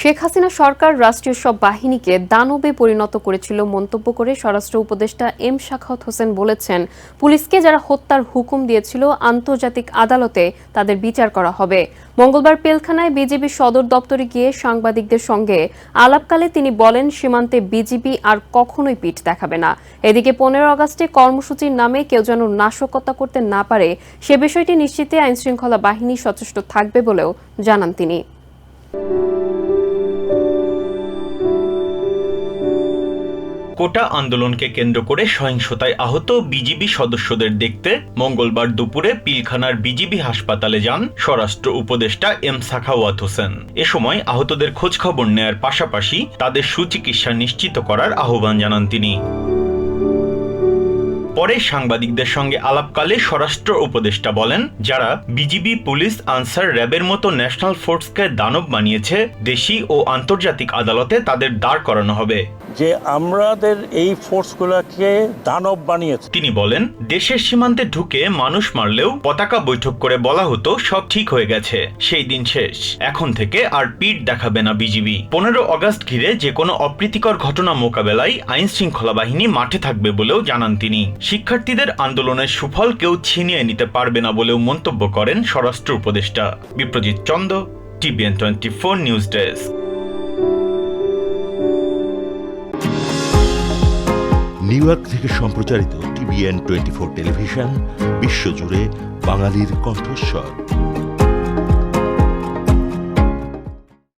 শেখ হাসিনা সরকার রাষ্ট্রীয় সব বাহিনীকে দানবে পরিণত করেছিল মন্তব্য করে স্বরাষ্ট্র উপদেষ্টা এম শাখাওয়াত হোসেন বলেছেন, পুলিশকে যারা হত্যার হুকুম দিয়েছিল আন্তর্জাতিক আদালতে তাদের বিচার করা হবে। মঙ্গলবার পেলখানায় বিজিবি সদর দপ্তরে গিয়ে সাংবাদিকদের সঙ্গে আলাপকালে তিনি বলেন, সীমান্তে বিজিবি আর কখনোই পিঠ দেখাবে না। এদিকে পনেরো আগস্টে কর্মসূচির নামে কেউ যেন নাশকতা করতে না পারে, সে বিষয়টি নিশ্চিতে আইনশৃঙ্খলা বাহিনী সচেষ্ট থাকবে বলেও জানান তিনি। কোটা আন্দোলনকে কেন্দ্র করে সহিংসতায় আহত বিজিবি সদস্যদের দেখতে মঙ্গলবার দুপুরে পিলখানার বিজিবি হাসপাতালে যান স্বরাষ্ট্র উপদেষ্টা এম সাখাওয়াত হোসেন। এ সময় আহতদের খোঁজখবর নেয়ার পাশাপাশি তাদের সুচিকিৎসা নিশ্চিত করার আহ্বান জানান তিনি। পরে সাংবাদিকদের সঙ্গে আলাপকালে স্বরাষ্ট্র উপদেষ্টা বলেন যারা বিজিবি পুলিশ আনসার র্যাবের মতো ন্যাশনাল ফোর্সকে দানব বানিয়েছে দেশি ও আন্তর্জাতিক আদালতে তাদের দাঁড় করানো হবে। যে আমাদের এই ফোর্সগুলোকে দানব বানিয়েছে। তিনি বলেন দেশের সীমান্তে ঢুকে মানুষ মারলেও পতাকা বৈঠক করে বলা হতো সব ঠিক হয়ে গেছে সেই দিন শেষ। এখন থেকে আর পিঠ দেখাবে না বিজিবি। পনেরো অগস্ট ঘিরে যে কোনো অপ্রীতিকর ঘটনা মোকাবেলায় আইন শৃঙ্খলা বাহিনী মাঠে থাকবে বলেও জানান তিনি। শিক্ষার্থীদের আন্দোলনের সুফল কেউ ছিনিয়ে নিতে পারবে না বলেও মন্তব্য করেন স্বরাষ্ট্র উপদেষ্টা Biprojit Chanda, TVN twenty four news desk. New York থেকে সম্প্রচারিত টিভিএন টোয়েন্টি ফোর টেলিভিশন, বিশ্বজুড়ে বাঙালির কণ্ঠস্বর।